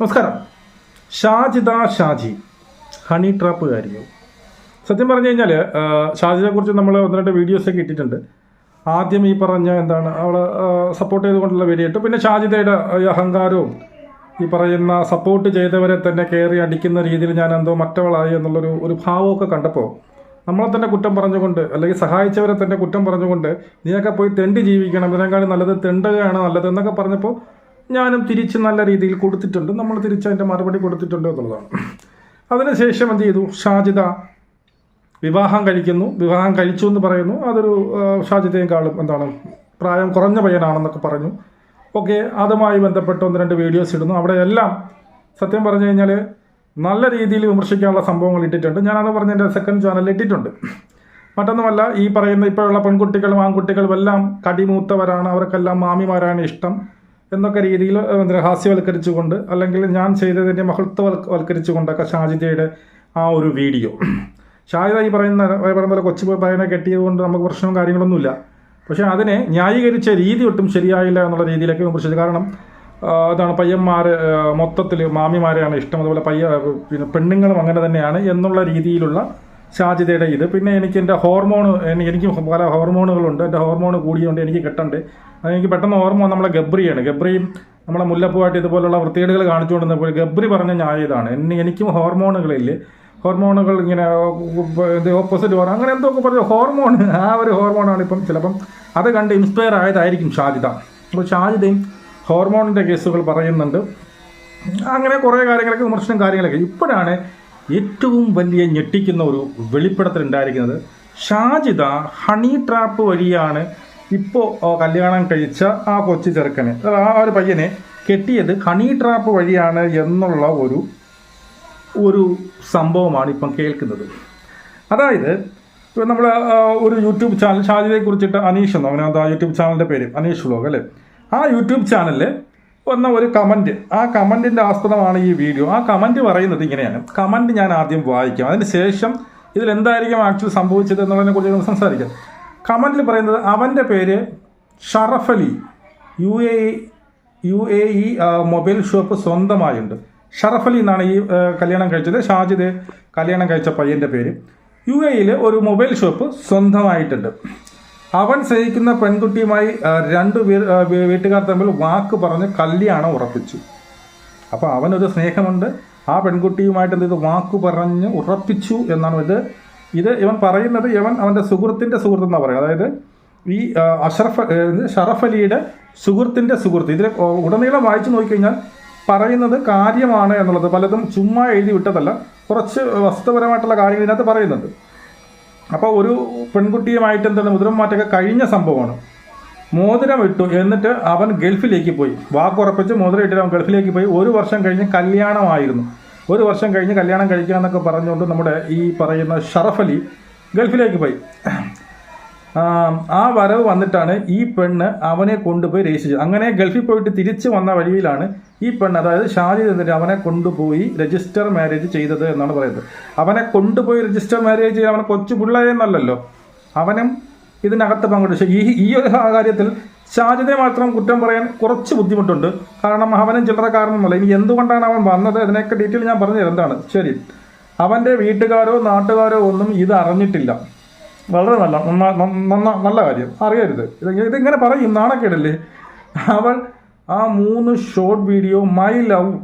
നമസ്കാരം. ഷാജിദ ഷാജി. ഹണി ട്രാപ്പുകാരിയോ സത്യം പറഞ്ഞു കഴിഞ്ഞാൽ ഷാജിനെ കുറിച്ച് നമ്മൾ ഒന്ന് രണ്ട് വീഡിയോസൊക്കെ ഇട്ടിട്ടുണ്ട്. ആദ്യം ഈ പറഞ്ഞ എന്താണ് അവളെ സപ്പോർട്ട് ചെയ്തുകൊണ്ടുള്ള വീഡിയോ ഇട്ടു. പിന്നെ ഷാജിദയുടെ അഹങ്കാരവും ഈ പറയുന്ന സപ്പോർട്ട് ചെയ്തവരെ തന്നെ കയറി അടിക്കുന്ന രീതിയിൽ ഞാൻ എന്തോ മറ്റവളായി എന്നുള്ളൊരു ഒരു ഭാവമൊക്കെ കണ്ടപ്പോൾ നമ്മളെ തന്നെ കുറ്റം പറഞ്ഞുകൊണ്ട് അല്ലെങ്കിൽ സഹായിച്ചവരെ തന്നെ കുറ്റം പറഞ്ഞുകൊണ്ട് നീയൊക്കെ പോയി തെണ്ടി ജീവിക്കണം. ഇതിനേക്കാളും നല്ലത് തെണ്ടുകയാണ് നല്ലത് എന്നൊക്കെ പറഞ്ഞപ്പോൾ ഞാനും തിരിച്ച് നല്ല രീതിയിൽ കൊടുത്തിട്ടുണ്ട്. നമ്മൾ തിരിച്ച് അതിന്റെ മറുപടി കൊടുത്തിട്ടുണ്ട് എന്നുള്ളതാണ്. അതിനുശേഷം എന്ത് ചെയ്തു? ഷാജിദ വിവാഹം കഴിക്കുന്നു. വിവാഹം കഴിച്ചു എന്ന് പറയുന്നു. അതൊരു ഷാജിദയെക്കാളും എന്താണ് പ്രായം കുറഞ്ഞ പയ്യനാണെന്നൊക്കെ പറഞ്ഞു. ഓക്കെ അതുമായി ബന്ധപ്പെട്ട് ഒന്ന് രണ്ട് വീഡിയോസ് ഇടുന്നു. അവിടെ എല്ലാം സത്യം പറഞ്ഞു കഴിഞ്ഞാൽ നല്ല രീതിയിൽ വിമർശിക്കാനുള്ള സംഭവങ്ങൾ ഇട്ടിട്ടുണ്ട്. ഞാനത് പറഞ്ഞ എന്റെ സെക്കൻഡ് ചാനലിൽ ഇട്ടിട്ടുണ്ട്. മറ്റൊന്നുമല്ല ഈ പറയുന്ന ഇപ്പോഴുള്ള പെൺകുട്ടികളും ആൺകുട്ടികളും എല്ലാം കടിമൂത്തവരാണ്. അവർക്കെല്ലാം മാമിമാരാണ് ഇഷ്ടം. എന്നൊക്കെ രീതിയിൽ ഹാസ്യവൽക്കരിച്ചുകൊണ്ട് അല്ലെങ്കിൽ ഞാൻ ചെയ്തതിന്റെ മഹത്വവൽക്കരിച്ചുകൊണ്ടൊക്കെ ഷാജിദയുടെ ആ ഒരു വീഡിയോ. ഷാജിദ ഈ പറയുന്ന പറയുന്ന പോലെ കൊച്ചു പയ്യനെ കെട്ടിയത് കൊണ്ട് നമുക്ക് പ്രശ്നവും കാര്യങ്ങളൊന്നുമില്ല. പക്ഷേ അതിനെ ന്യായീകരിച്ച രീതി ഒട്ടും ശരിയായില്ല എന്നുള്ള രീതിയിലൊക്കെ വിമർശിച്ചു. കാരണം അതാണ് പയ്യന്മാർ മൊത്തത്തിൽ മാമിമാരെയാണ് ഇഷ്ടം. അതുപോലെ പയ്യ പിന്നെ പെണ്ണുങ്ങളും അങ്ങനെ തന്നെയാണ് എന്നുള്ള രീതിയിലുള്ള ഷാജിദയുടെ ഇത്. പിന്നെ എനിക്ക് എന്റെ ഹോർമോൺ എനിക്ക് പല ഹോർമോണുകളുണ്ട്. എന്റെ ഹോർമോൺ കൂടിയതുകൊണ്ട് എനിക്ക് കിട്ടണ്ട്. അത് എനിക്ക് പെട്ടെന്ന് ഓർമ്മ നമ്മളെ ഗബ്രിയാണ്. ഗബ്രിയും നമ്മളെ മുല്ലപ്പൂവായിട്ട് ഇതുപോലുള്ള വൃത്തികേടുകൾ കാണിച്ചുകൊണ്ടിരുന്നപ്പോൾ ഗബ്രി പറഞ്ഞ ന്യായം ഇതാണ്. എന്നെ എനിക്കും ഹോർമോണുകളില്ലേ ഹോർമോണുകൾ ഇങ്ങനെ ഓപ്പോസിറ്റ് പറഞ്ഞു അങ്ങനെ എന്തൊക്കെ പറഞ്ഞു ഹോർമോൺ ആ ഒരു ഹോർമോണാണ് ഇപ്പം ചിലപ്പം. അത് കണ്ട് ഇൻസ്പയർ ആയതായിരിക്കും ഷാജിത. അപ്പോൾ ഷാജിതയും ഹോർമോണിന്റെ കേസുകൾ പറയുന്നുണ്ട്. അങ്ങനെ കുറേ കാര്യങ്ങളൊക്കെ വിമർശനം കാര്യങ്ങളൊക്കെ. ഇപ്പോഴാണ് ഏറ്റവും വലിയ ഞെട്ടിക്കുന്ന ഒരു വെളിപ്പെടുത്തൽ ഉണ്ടായിരിക്കുന്നത്. ഷാജിദ ഹണി ട്രാപ്പ് വഴിയാണ് ഇപ്പോൾ കല്യാണം കഴിച്ച ആ കൊച്ചു ചെറുക്കന് ആ ഒരു പയ്യനെ കെട്ടിയത് ഹണി ട്രാപ്പ് വഴിയാണ് എന്നുള്ള ഒരു ഒരു സംഭവമാണ് ഇപ്പം കേൾക്കുന്നത്. അതായത് ഇപ്പം നമ്മൾ ഒരു യൂട്യൂബ് ചാനൽ ഷാജിയെ കുറിച്ചിട്ട് അനീഷ് എന്നോ അങ്ങനെ ആ യൂട്യൂബ് ചാനലിന്റെ പേര് അനീഷ് വ്ലോഗ് അല്ലേ? ആ യൂട്യൂബ് ചാനലിൽ വന്ന ഒരു കമന്റ് ആ കമന്റിന്റെ ആസ്പദമാണ് ഈ വീഡിയോ. ആ കമന്റ് പറയുന്നത് ഇങ്ങനെയാണ്. കമന്റ് ഞാൻ ആദ്യം വായിക്കാം. അതിന് ശേഷം ഇതിൽ എന്തായിരിക്കും ആക്ച്വലി സംഭവിച്ചത് എന്നുള്ളതിനെ കുറിച്ച് സംസാരിക്കാം. കമന്റിൽ പറയുന്നത് അവന്റെ പേര് Sharaf Ali. U A U A E mobile shop സ്വന്തമായുണ്ട്. Sharaf Ali എന്നാണ് ഈ കല്യാണം കഴിച്ചത്. ഷാജിദ് കല്യാണം കഴിച്ച പയ്യന്റെ പേര്. യു എയിൽ ഒരു മൊബൈൽ ഷോപ്പ് സ്വന്തമായിട്ടുണ്ട്. അവൻ സ്നേഹിക്കുന്ന പെൺകുട്ടിയുമായി രണ്ട് വീട്ടുകാർ തമ്മിൽ വാക്ക് പറഞ്ഞ് കല്യാണം ഉറപ്പിച്ചു. അപ്പോൾ അവനൊരു സ്നേഹമുണ്ട്. ആ പെൺകുട്ടിയുമായിട്ട് എന്ത് വാക്കു പറഞ്ഞ് ഉറപ്പിച്ചു എന്നാണ് ഇത് ഇത് ഇവൻ പറയുന്നത് ഇവൻ അവന്റെ സുഹൃത്തിന്റെ സുഹൃത്ത് എന്നാണ് പറയുന്നത് അതായത് ഈ അഷറഫ് ഷറഫ് അലിയുടെ സുഹൃത്തിന്റെ സുഹൃത്ത്. ഇതിൽ ഉടനീളം വായിച്ചു നോക്കിക്കഴിഞ്ഞാൽ പറയുന്നത് കാര്യമാണ് എന്നുള്ളത് പലതും ചുമ്മാ എഴുതി വിട്ടതല്ല. കുറച്ച് വസ്തുപരമായിട്ടുള്ള കാര്യങ്ങൾ ഇതിനകത്ത് പറയുന്നുണ്ട്. അപ്പോൾ ഒരു പെൺകുട്ടിയുമായിട്ട് എന്താണ് മുദ്രം മാറ്റമൊക്കെ കഴിഞ്ഞ സംഭവമാണ്. മോതിരം ഇട്ടു എന്നിട്ട് അവൻ ഗൾഫിലേക്ക് പോയി. വാക്കുറപ്പിച്ച് മോതിരം ഇട്ടിട്ട് അവൻ ഗൾഫിലേക്ക് പോയി. ഒരു വർഷം കഴിഞ്ഞ് കല്യാണമായിരുന്നു. ഒരു വർഷം കഴിഞ്ഞ് കല്യാണം കഴിക്കാമെന്നൊക്കെ പറഞ്ഞുകൊണ്ട് നമ്മുടെ ഈ പറയുന്ന ഷറഫ് അലി ഗൾഫിലേക്ക് പോയി. ആ, വരവ് വന്നിട്ടാണ് ഈ പെണ്ണ് അവനെ കൊണ്ടുപോയി രജിസ്റ്റർ അങ്ങനെ ഗൾഫിൽ പോയിട്ട് തിരിച്ചു വന്ന വഴിയിലാണ് ഈ പെണ്ണ് അതായത് ഷാജി എന്നിട്ട് അവനെ കൊണ്ടുപോയി രജിസ്റ്റർ മാരേജ് ചെയ്തത് എന്നാണ് പറയുന്നത്. അവനെ കൊണ്ടുപോയി രജിസ്റ്റർ മാരേജ് ചെയ്ത് അവനെ കൊച്ചു പിള്ളേരെന്നല്ലല്ലോ. അവനും ഇതിനകത്ത് പങ്കെടുത്തു. ഈ ഈ ഒരു കാര്യത്തിൽ ഷാജിദെ മാത്രം കുറ്റം പറയാൻ കുറച്ച് ബുദ്ധിമുട്ടുണ്ട്. കാരണം അവനും ചില്ലറക്കാരനൊന്നുമല്ല ഇനി എന്തുകൊണ്ടാണ് അവൻ വന്നത്? അതിനൊക്കെ ഡീറ്റെയിൽ ഞാൻ പറഞ്ഞു എന്താണ്? ശരി. അവന്റെ വീട്ടുകാരോ നാട്ടുകാരോ ഒന്നും ഇത് അറിഞ്ഞിട്ടില്ല. വളരെ നല്ല നന്ന- നല്ല കാര്യം. അറിയരുത്. ഇത് ഇതിങ്ങനെ പറയും. നാണക്കേടല്ലേ? അവൾ ആ മൂന്ന് ഷോർട്ട് വീഡിയോ മൈ ലവ്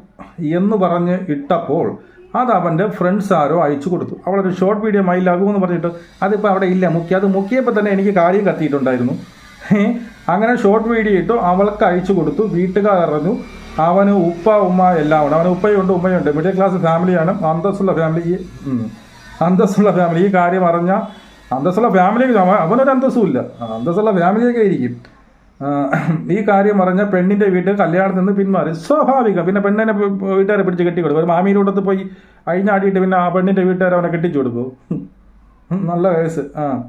എന്ന് പറഞ്ഞ് ഇട്ടപ്പോൾ അത് അവന്റെ ഫ്രണ്ട്സ് ആരോ അയച്ചു കൊടുത്തു. അവളൊരു ഷോർട്ട് വീഡിയോ മൈ ലവ് എന്ന് പറഞ്ഞിട്ട് അതിപ്പോൾ അവിടെ ഇല്ല. മുക്കി അത് മുക്കിയപ്പോൾ തന്നെ എനിക്ക് കാര്യം കത്തിയിട്ടുണ്ടായിരുന്നു. അങ്ങനെ ഷോർട്ട് വീഡിയോ ഇട്ടു അവൾക്ക് അയച്ചു കൊടുത്തു. വീട്ടുകാർ അറിഞ്ഞു. അവന് ഉപ്പ ഉമ്മ എല്ലാം ഉണ്ട് അവന് ഉപ്പയുണ്ട് ഉമ്മയുണ്ട്. മിഡിൽ ക്ലാസ് ഫാമിലിയാണ് അന്തസ്സുള്ള ഫാമിലി. അന്തസ്സുള്ള ഫാമിലി ഈ കാര്യം അറിഞ്ഞ അന്തസ്സുള്ള ഫാമിലി അവ- അവനൊരു അന്തസ്സും ഇല്ല. അന്തസ്സുള്ള ഫാമിലിയൊക്കെ ആയിരിക്കും. ഈ കാര്യം പറഞ്ഞ പെണ്ണിന്റെ വീട്ടിൽ കല്യാണത്തിൽ നിന്ന് പിന്മാറി. സ്വാഭാവികം. പിന്നെ പെണ്ണിനെ വീട്ടുകാരെ പിടിച്ച് കെട്ടി കൊടുക്കും. ഒരു മാമിയുടെ കൂട്ടത്ത് പോയി അഴിഞ്ഞാടിയിട്ട് പിന്നെ ആ പെണ്ണിന്റെ വീട്ടുകാരെ അവനെ കെട്ടിച്ചു കൊടുക്കും. നല്ല കേസ്. ആ.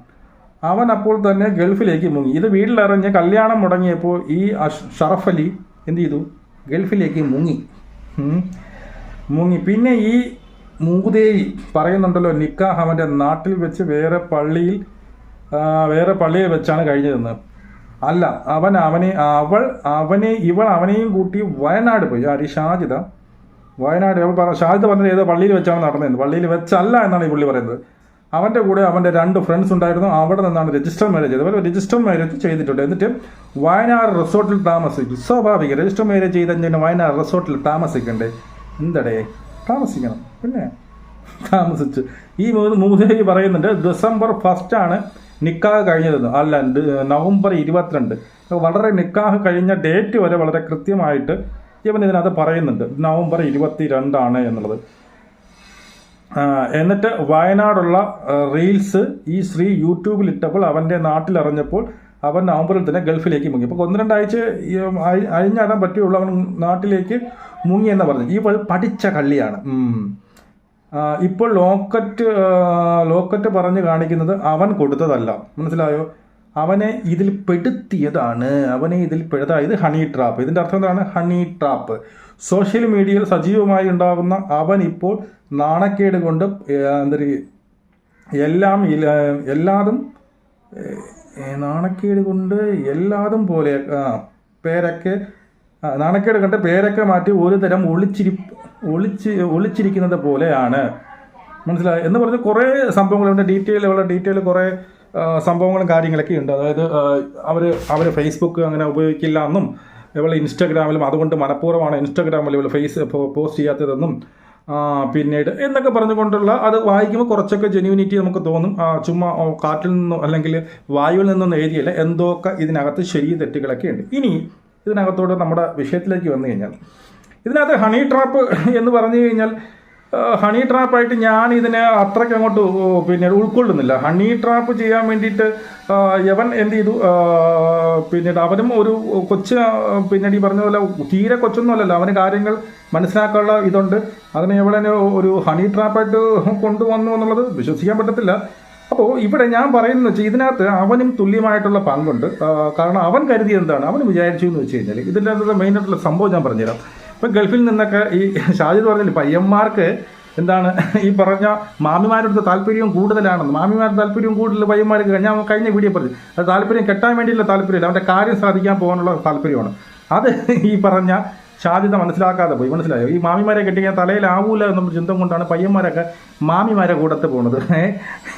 അവൻ അപ്പോൾ തന്നെ ഗൾഫിലേക്ക് മുങ്ങി. ഇത് വീട്ടിലറിഞ്ഞ് കല്യാണം മുടങ്ങിയപ്പോൾ ഈ ഷറഫ് അലി എന്ത് ചെയ്തു? ഗൾഫിലേക്ക് മുങ്ങി. മുങ്ങി. പിന്നെ ഈ മൂതേവി പറയുന്നുണ്ടല്ലോ നിക്കാഹ് അവന്റെ നാട്ടിൽ വെച്ച് വേറെ പള്ളിയിൽ വേറെ പള്ളിയിൽ വെച്ചാണ് കഴിഞ്ഞതെന്ന്. അല്ല അവൻ അവനെ അവൾ അവനെ ഇവൾ അവനെയും കൂട്ടി വയനാട് പോയി. ആര്? ഷാജിത വയനാട്. അവൾ ഷാജിത പറഞ്ഞത് ഏതോ പള്ളിയിൽ വെച്ചാണ് നടന്നതെന്ന്. പള്ളിയിൽ വെച്ചല്ല എന്നാണ് ഈ പുള്ളി പറയുന്നത്. അവന്റെ കൂടെ അവന്റെ രണ്ട് ഫ്രണ്ട്സ് ഉണ്ടായിരുന്നു. അവിടെ നിന്നാണ് രജിസ്റ്റർ മാരേജ് അതുപോലെ രജിസ്റ്റർ മാരേജ് ചെയ്തിട്ടുണ്ട്. എന്നിട്ട് വയനാട് റിസോർട്ടിൽ താമസിക്കും. സ്വാഭാവികം. രജിസ്റ്റർ മാരേജ് ചെയ്ത് വയനാട് റിസോർട്ടിൽ താമസിക്കണ്ടേ? എന്തടേ? താമസിക്കണം. പിന്നെ താമസിച്ച്. ഈ മൂന്ന് മൂന്ന് പറയുന്നുണ്ട്. ഡിസംബർ ഫസ്റ്റാണ് നിക്കാഹ് കഴിഞ്ഞതെന്ന് അല്ല നവംബർ ഇരുപത്തിരണ്ട്. വളരെ നിക്കാഹ് കഴിഞ്ഞ ഡേറ്റ് വരെ വളരെ കൃത്യമായിട്ട് ഇവൻ ഇതിനകത്ത് പറയുന്നുണ്ട്. നവംബർ ഇരുപത്തി രണ്ടാണ് എന്നുള്ളത്. എന്നിട്ട് വയനാടുള്ള റീൽസ് ഈ സ്ത്രീ യൂട്യൂബിൽ ഇട്ടപ്പോൾ അവന്റെ നാട്ടിലറിഞ്ഞപ്പോൾ അവൻ നവംബറിൽ തന്നെ ഗൾഫിലേക്ക് മുങ്ങി. അപ്പോൾ ഒന്ന് രണ്ടാഴ്ച അഴിഞ്ഞാടാൻ പറ്റുള്ളൂ അവൻ നാട്ടിലേക്ക് മുങ്ങി എന്ന് പറഞ്ഞു ഈ പഠിച്ച കള്ളിയാണ്. ഇപ്പോൾ ലോക്കറ്റ് ലോക്കറ്റ് പറഞ്ഞ് കാണിക്കുന്നത് അവൻ കൊടുത്തതല്ല. മനസ്സിലായോ? അവനെ ഇതിൽ പെടുത്തിയതാണ്. അവനെ ഇതിൽ പെടുത്തായത് ഹണി ട്രാപ്പ്. ഇതിന്റെ അർത്ഥം എന്താണ്? Honey trap. സോഷ്യൽ മീഡിയയിൽ സജീവമായി ഉണ്ടാകുന്ന അവൻ ഇപ്പോൾ നാണക്കേട് കൊണ്ട് ഏ, എന്താ പറയുക, എല്ലാം എല്ലാതും നാണക്കേട് കൊണ്ട് എല്ലാതും പോലെ പേരൊക്കെ നാണക്കേട് കണ്ട് പേരൊക്കെ മാറ്റി ഒരു തരം ഒളിച്ചിരി ഒളിച്ച് ഒളിച്ചിരിക്കുന്നത് പോലെയാണ്. മനസ്സിലായി? എന്ന് പറഞ്ഞ് കുറേ സംഭവങ്ങളുണ്ട്. ഡീറ്റെയിൽ ഉള്ള ഡീറ്റെയിൽ കുറേ സംഭവങ്ങളും കാര്യങ്ങളൊക്കെ ഉണ്ട്. അതായത് അവർ അവർ ഫേസ്ബുക്ക് അങ്ങനെ ഉപയോഗിക്കില്ല എന്നും ഇവൾ ഇൻസ്റ്റാഗ്രാമിലും അതുകൊണ്ട് മനഃപൂർവമാണ് ഇൻസ്റ്റാഗ്രാമിൽ ഇവൾ ഫേസ് പോസ്റ്റ് ചെയ്യാത്തതെന്നും പിന്നീട് എന്നൊക്കെ പറഞ്ഞുകൊണ്ടുള്ള അത് വായിക്കുമ്പോൾ കുറച്ചൊക്കെ ജെന്യൂനിറ്റി നമുക്ക് തോന്നും. ചുമ്മാ കാറ്റിൽ നിന്നോ അല്ലെങ്കിൽ വായുവിൽ നിന്നൊന്നും എഴുതിയില്ല എന്തൊക്കെ ഇതിനകത്ത് ശരി തെറ്റുകളൊക്കെ ഉണ്ട്. ഇനി ഇതിനകത്തോടെ നമ്മുടെ വിഷയത്തിലേക്ക് വന്നു കഴിഞ്ഞാൽ ഇതിനകത്ത് ഹണി ട്രാപ്പ് എന്ന് പറഞ്ഞു കഴിഞ്ഞാൽ ഹണി ട്രാപ്പായിട്ട് ഞാൻ ഇതിനെ അത്രയ്ക്ക് അങ്ങോട്ട് പിന്നെ ഉൾക്കൊള്ളുന്നില്ല. ഹണി ട്രാപ്പ് ചെയ്യാൻ വേണ്ടിയിട്ട് യവൻ എന്ത് ചെയ്തു? പിന്നീട് അവനും ഒരു കൊച്ച് പിന്നീട് ഈ പറഞ്ഞ പോലെ തീരെ കൊച്ചൊന്നും അല്ലല്ലോ അവന് കാര്യങ്ങൾ മനസ്സിലാക്കാനുള്ള ഇതുണ്ട്. അതിനെ എവിടെ ഒരു ഹണി ട്രാപ്പായിട്ട് കൊണ്ടുവന്നു എന്നുള്ളത് വിശ്വസിക്കാൻ പറ്റത്തില്ല. അപ്പോൾ ഇവിടെ ഞാൻ പറയുന്നത് വെച്ചാൽ ഇതിനകത്ത് അവനും തുല്യമായിട്ടുള്ള പങ്കുണ്ട്. കാരണം അവൻ കരുതിയത് എന്താണ്? അവൻ വിചാരിച്ചു എന്ന് വെച്ച് കഴിഞ്ഞാൽ ഇതിന്റെ മെയിനായിട്ടുള്ള സംഭവം ഞാൻ പറഞ്ഞുതരാം. ഇപ്പം ഗൾഫിൽ നിന്നൊക്കെ ഈ ഷാജിദ് പറഞ്ഞില്ല പയ്യന്മാർക്ക് എന്താണ് ഈ പറഞ്ഞ മാമിമാരുടെ താല്പര്യവും കൂടുതലാണെന്ന്. മാമിമാരുടെ താല്പര്യവും കൂടുതൽ പയ്യന്മാർക്ക് ഞാൻ കഴിഞ്ഞ വീഡിയോ പറഞ്ഞു. അത് താല്പര്യം കെട്ടാൻ വേണ്ടിയുള്ള താല്പര്യമില്ല അവന്റെ കാര്യം സാധിക്കാൻ പോകാനുള്ള താല്പര്യമാണ്. അത് ഈ പറഞ്ഞ ഷാജിദ മനസ്സിലാക്കാതെ പോയി. മനസ്സിലായോ? ഈ മാമിമാരെ കെട്ടിക്കാൻ തലയിലാവൂല എന്ന ചിന്ത കൊണ്ടാണ് പയ്യന്മാരൊക്കെ മാമിമാരെ കൂടത്ത് പോണത്?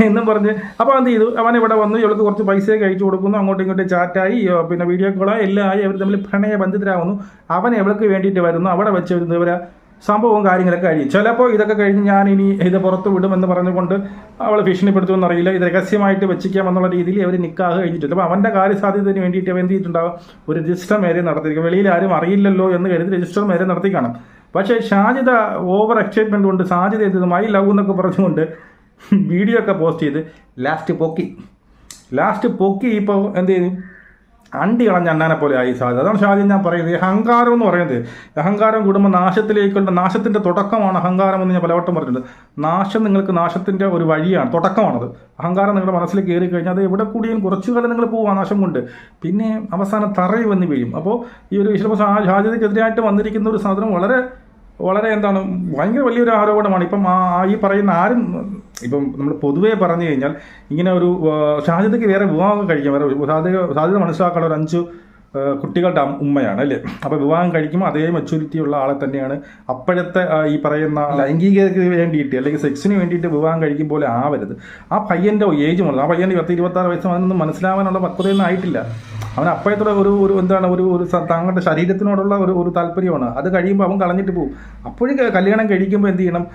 എന്നും പറഞ്ഞ് അപ്പോൾ എന്ത് ചെയ്തു? അവൻ ഇവിടെ വന്നു ഇവൾക്ക് കുറച്ച് പൈസയൊക്കെ കഴിച്ചു കൊടുക്കുന്നു അങ്ങോട്ടും ഇങ്ങോട്ടും ചാറ്റായി പിന്നെ വീഡിയോ കോളായി എല്ലാം ആയി. അവർ തമ്മിൽ പ്രണയ ബന്ധിതരാകുന്നു അവൻ എവൾക്ക് വേണ്ടിയിട്ട് വരുന്നു. അവിടെ വെച്ച് ഇവരെ സംഭവവും കാര്യങ്ങളൊക്കെ കഴിയും ചിലപ്പോൾ ഇതൊക്കെ കഴിഞ്ഞ് ഞാൻ ഇനി ഇത് പുറത്ത് വിടുമെന്ന് പറഞ്ഞുകൊണ്ട് അവൾ ഭീഷണിപ്പെടുത്തുമെന്ന് അറിയില്ല ഇത് രഹസ്യമായിട്ട് വെച്ചിക്കാം എന്നുള്ള രീതിയിൽ അവർ നിൽക്കാതെ കഴിഞ്ഞിട്ടുണ്ട് അപ്പോൾ അവന്റെ കാര്യസാധ്യതയ്ക്ക് വേണ്ടിയിട്ട് അവൻ എന്ത് ചെയ്തിട്ടുണ്ടാവും? ഒരു രജിസ്റ്റർ മേരെ നടത്തിയിരിക്കും. വെളിയിൽ ആരും അറിയില്ലല്ലോ എന്ന് കരുതി രജിസ്റ്റർ മേരെ നടത്തി കാണും. പക്ഷേ ഷാജിദ ഓവർ എക്സൈറ്റ്മെന്റ് കൊണ്ട് എന്ത് മൈ ലവ് എന്നൊക്കെ പറഞ്ഞുകൊണ്ട് വീഡിയോ ഒക്കെ പോസ്റ്റ് ചെയ്ത് ലാസ്റ്റ് പൊക്കി. ലാസ്റ്റ് പൊക്കി ഇപ്പോൾ എന്ത് ചെയ്തു? അണ്ടി കളഞ്ഞ അണ്ണാനെ പോലെ ആയി സാധ്യത. അതാണ് ഷാജി ഞാൻ പറയുന്നത്. അഹങ്കാരം എന്ന് പറയുന്നത് അഹങ്കാരം കൂടുമ്പോൾ നാശത്തിലേക്കുള്ള നാശത്തിന്റെ തുടക്കമാണ് അഹങ്കാരം എന്ന് ഞാൻ പലവട്ടം പറഞ്ഞിട്ടുണ്ട്. നാശം നിങ്ങൾക്ക് നാശത്തിന്റെ ഒരു വഴിയാണ് തുടക്കമാണത്. അഹങ്കാരം നിങ്ങളുടെ മനസ്സിൽ കയറി കഴിഞ്ഞാൽ അത് എവിടെ കൂടിയും കുറച്ചു കാലം നിങ്ങൾ പോകും നാശം കൊണ്ട്. പിന്നെ അവസാനം തറയിൽ വന്ന് വീഴും അപ്പോൾ ഈ ഒരു വിഷയം ഷാജിദക്കെതിരായിട്ട് വന്നിരിക്കുന്ന ഒരു സാധനം വളരെ വളരെ എന്താണ് ഭയങ്കര വലിയൊരു ആരോപണമാണ്. ഇപ്പം ഈ പറയുന്ന ആരും ഇപ്പം നമ്മൾ പൊതുവേ പറഞ്ഞു കഴിഞ്ഞാൽ ഇങ്ങനെ ഒരു സാധ്യതയ്ക്ക് വേറെ വിവാഹം കഴിക്കാം. വേറെ സാധ്യത സാധ്യത മനസ്സിലാക്കാനുള്ള ഒരു അഞ്ച് കുട്ടികളുടെ ഉമ്മയാണ് അല്ലേ? അപ്പോൾ വിവാഹം കഴിക്കുമ്പോൾ അതേ മെച്യൂരിറ്റി ഉള്ള ആളെ തന്നെയാണ്. അപ്പോഴത്തെ ഈ പറയുന്ന ലൈംഗികതയ്ക്ക് വേണ്ടിയിട്ട് അല്ലെങ്കിൽ സെക്സിന് വേണ്ടിയിട്ട് വിവാഹം കഴിക്കും പോലെ ആവരുത്. ആ പയ്യന്റെ ഏജ് മുതൽ ആ പയ്യന്റെ പത്ത് ഇരുപത്താറ് വയസ്സ് അവനൊന്നും മനസ്സിലാവാനുള്ള പക്വതയൊന്നും ആയിട്ടില്ല. അവൻ അപ്പോഴത്തെ ഒരു ഒരു എന്താണ് ഒരു ഒരു താങ്കളുടെ ശരീരത്തിനോടുള്ള ഒരു ഒരു താല്പര്യമാണ്. അത് കഴിയുമ്പോൾ അവൻ കളഞ്ഞിട്ട് പോകും. അപ്പോഴും കല്യാണം കഴിക്കുമ്പോൾ എന്ത് ചെയ്യണം?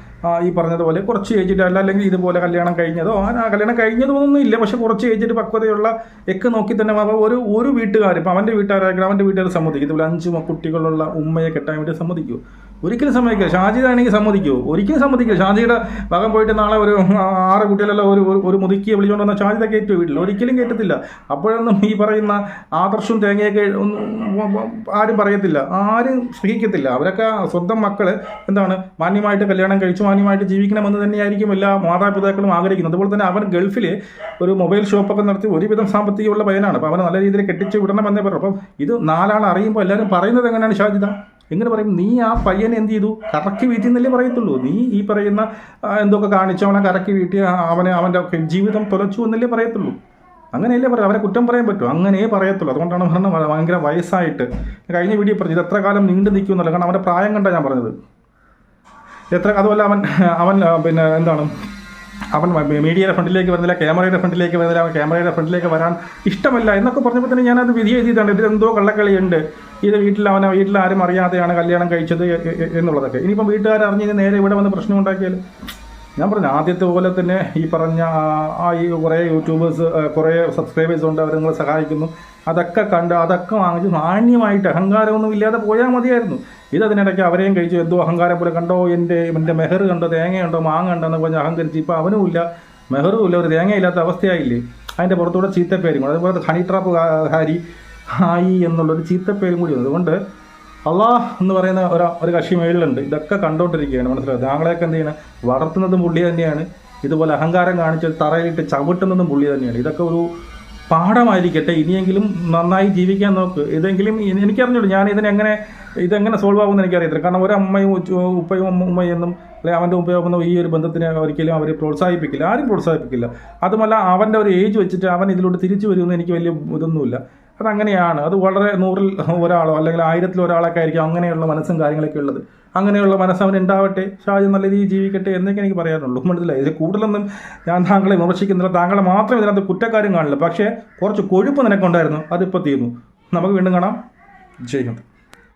ഈ പറഞ്ഞതുപോലെ കുറച്ച് ഏജിട്ട് അല്ല അല്ലെങ്കിൽ ഇതുപോലെ കല്യാണം കഴിഞ്ഞതോ ആ കല്യാണം കഴിഞ്ഞതൊന്നും ഇല്ല പക്ഷെ കുറച്ച് ഏജിട്ട് പക്വതയുള്ള എക്ക് നോക്കി തന്നെ ഒരു ഒരു വീട്ടുകാർ ഇപ്പം അവന്റെ വീട്ടുകാരായിരിക്കും ഗ്രാമന്റെ വീട്ടുകാർ സമ്മതിക്കും ഇതുപോലെ അഞ്ച് കുട്ടികളുള്ള ഉമ്മയെ കെട്ടാൻ വേണ്ടി സമ്മതിക്കൂ. ഒരിക്കലും സമ്മതിക്കില്ല. ഷാജിദ ആണെങ്കിൽ സമ്മതിക്കുമോ ഒരിക്കലും സമ്മതിക്കില്ല. ഷാജിയുടെ ഭാഗം പോയിട്ട് നാളെ ഒരു ആറ് കുട്ടികളെല്ലാം ഒരു ഒരു- മുതുക്കിയെ വിളിച്ചുകൊണ്ട് വന്ന ഷാജിത കയറ്റുമോ വീട്ടിൽ ഒരിക്കലും കയറ്റത്തില്ല അപ്പോഴൊന്നും ഈ പറയുന്ന ആദർശവും തേങ്ങയൊക്കെ ആരും പറയത്തില്ല. ആരും സഹിക്കത്തില്ല. അവരൊക്കെ സ്വന്തം മക്കൾ എന്താണ്? മാന്യമായിട്ട് കല്യാണം കഴിച്ച് മാന്യമായിട്ട് ജീവിക്കണമെന്ന് തന്നെയായിരിക്കും എല്ലാ മാതാപിതാക്കളും ആഗ്രഹിക്കുന്നത്. അതുപോലെ തന്നെ അവൻ ഗൾഫിൽ ഒരു മൊബൈൽ ഷോപ്പൊക്കെ നടത്തി ഒരുവിധം സാമ്പത്തികമുള്ള പയ്യനാണ്. അപ്പോൾ അവനെ നല്ല രീതിയിൽ കെട്ടിച്ച് വിടണമെന്നേ പറഞ്ഞു അപ്പം ഇത് നാലാൾ അറിയുമ്പോൾ എല്ലാവരും പറയുന്നത് എങ്ങനെയാണ് ഷാജിദ? എങ്ങനെ പറയും നീ ആ പയ്യനെ എന്ത് ചെയ്തു? കറക്കി വീട്ടിൽ നിന്നല്ലേ പറയത്തുള്ളൂ. നീ ഈ പറയുന്ന എന്തൊക്കെ കാണിച്ചു അവനെ കറക്കി വീട്ടി അവനെ അവന്റെ ജീവിതം തുലച്ചു എന്നല്ലേ പറയത്തുള്ളൂ. അങ്ങനെയല്ലേ പറയാം അവരെ കുറ്റം പറയാൻ പറ്റും. അങ്ങനെയേ പറയത്തുള്ളൂ. അതുകൊണ്ടാണ് പറഞ്ഞത് ഭയങ്കര വയസ്സായിട്ട്. കഴിഞ്ഞ വീഡിയോ പറഞ്ഞു എത്ര കാലം നീണ്ടു നിൽക്കുമെന്നല്ല കാരണം അവന്റെ പ്രായം കണ്ടാണ് ഞാൻ പറഞ്ഞത്. എത്ര അതുമല്ല അവൻ അവൻ പിന്നെ എന്താണ് അവൻ മീഡിയയുടെ ഫ്രണ്ടിലേക്ക് വരുന്നില്ല ക്യാമറയുടെ ഫ്രണ്ടിലേക്ക് വരുന്നില്ല അവൻ ക്യാമറയുടെ ഫ്രണ്ടിലേക്ക് വരാൻ ഇഷ്ടമല്ല എന്നൊക്കെ പറഞ്ഞപ്പോൾ തന്നെ ഞാനത് വിധി എഴുതിയതാണ്. ഇതിലെന്തോ കള്ളക്കളിയുണ്ട്. ഇത് വീട്ടിൽ അവനെ വീട്ടിൽ ആരും അറിയാതെയാണ് കല്യാണം കഴിച്ചത് എന്നുള്ളതൊക്കെ. ഇനിയിപ്പം വീട്ടുകാർ അറിഞ്ഞ് നേരെ ഇവിടെ വന്ന് പ്രശ്നം ഉണ്ടാക്കിയാൽ ഞാൻ പറഞ്ഞു ആദ്യത്തെ പോലെ തന്നെ ഈ പറഞ്ഞ ആ- ഈ കുറേ യൂട്യൂബേഴ്സ് കുറേ സബ്സ്ക്രൈബേഴ്സ് ഉണ്ട് അവർ നിങ്ങളെ സഹായിക്കുന്നു. അതൊക്കെ കണ്ട് അതൊക്കെ വാങ്ങിച്ച് മാന്യമായിട്ട് അഹങ്കാരമൊന്നും ഇല്ലാതെ പോയാൽ മതിയായിരുന്നു. ഇത് അതിനിടയ്ക്ക് അവരെയും കഴിച്ചു. എന്തോ അഹങ്കാരം പോലെ കണ്ടോ എന്റെ എന്റെ മെഹർ കണ്ടോ തേങ്ങയുണ്ടോ മാങ്ങ ഉണ്ടോ എന്ന് പറഞ്ഞ് അഹങ്കരിച്ച്. ഇപ്പോൾ അവനുമില്ല ഇല്ല. മെഹറും ഇല്ല. ഒരു തേങ്ങയില്ലാത്ത അവസ്ഥയായില്ലേ? അതിന്റെ പുറത്തൂടെ ചീത്തപ്പേരും കൂടെ. അതുപോലെ ഹണി ട്രാപ്പ് ഹാരി. ഹായി എന്നുള്ളൊരു ചീത്തപ്പേരും കൂടി വന്നു അതുകൊണ്ട് അള്ളാഹ് എന്ന് പറയുന്ന ഒരു ഒരു കക്ഷി മേളിലുണ്ട് ഇതൊക്കെ കണ്ടോണ്ടിരിക്കുകയാണ്. മനസ്സിലായത് താങ്കളെയൊക്കെ എന്ത് ചെയ്യണം? വളർത്തുന്നതും പുള്ളി തന്നെയാണ്. ഇതുപോലെ അഹങ്കാരം കാണിച്ച് തറയിലിട്ട് ചവിട്ടുന്നതും പുള്ളി തന്നെയാണ്. ഇതൊക്കെ ഒരു പാഠമായിരിക്കട്ടെ. ഇനിയെങ്കിലും നന്നായി ജീവിക്കാൻ നോക്ക്. ഇതെങ്കിലും എനിക്കറിഞ്ഞുള്ളൂ ഞാൻ ഇതിനെങ്ങനെ ഇതെങ്ങനെ സോൾവ് ആകുമെന്ന് എനിക്കറിയത്തില്ല. കാരണം ഒരു അമ്മയും ഉപ്പയും ഉമ്മ- ഉമ്മയെന്നും അല്ലെങ്കിൽ അവന്റെ ഉപ്പയൊന്നും ഈ ഒരു ബന്ധത്തിനെ ഒരിക്കലും അവർ പ്രോത്സാഹിപ്പിക്കില്ല. ആരും പ്രോത്സാഹിപ്പിക്കില്ല. അതുമല്ല അവന്റെ ഒരു ഏജ് വെച്ചിട്ട് അവൻ ഇതിലോട്ട് തിരിച്ചു വരുമെന്ന് എനിക്ക് വലിയ ഇതൊന്നുമില്ല. അതങ്ങനെയാണ്. അത് വളരെ നൂറിൽ ഒരാളോ അല്ലെങ്കിൽ ആയിരത്തിൽ ഒരാളൊക്കെ ആയിരിക്കും അങ്ങനെയുള്ള മനസ്സും കാര്യങ്ങളൊക്കെ ഉള്ളത്. അങ്ങനെയുള്ള മനസ്സ് അവൻ ഉണ്ടാവട്ടെ. ഷാജി നല്ല രീതിയിൽ ജീവിക്കട്ടെ എന്നൊക്കെ എനിക്ക് പറയാനുള്ളൂ. മനസ്സിലായി? ഇത് കൂടുതലൊന്നും ഞാൻ താങ്കളെ വിമർശിക്കുന്നില്ല. താങ്കളെ മാത്രം ഇതിനകത്ത് കുറ്റക്കാരും കാണില്ല. പക്ഷേ കുറച്ച് കൊഴുപ്പ് നിനക്കുണ്ടായിരുന്നു. അതിപ്പോൾ തീർന്നു. നമുക്ക് വീണ്ടും കാണാം. ജയ് ഹിന്ദ്.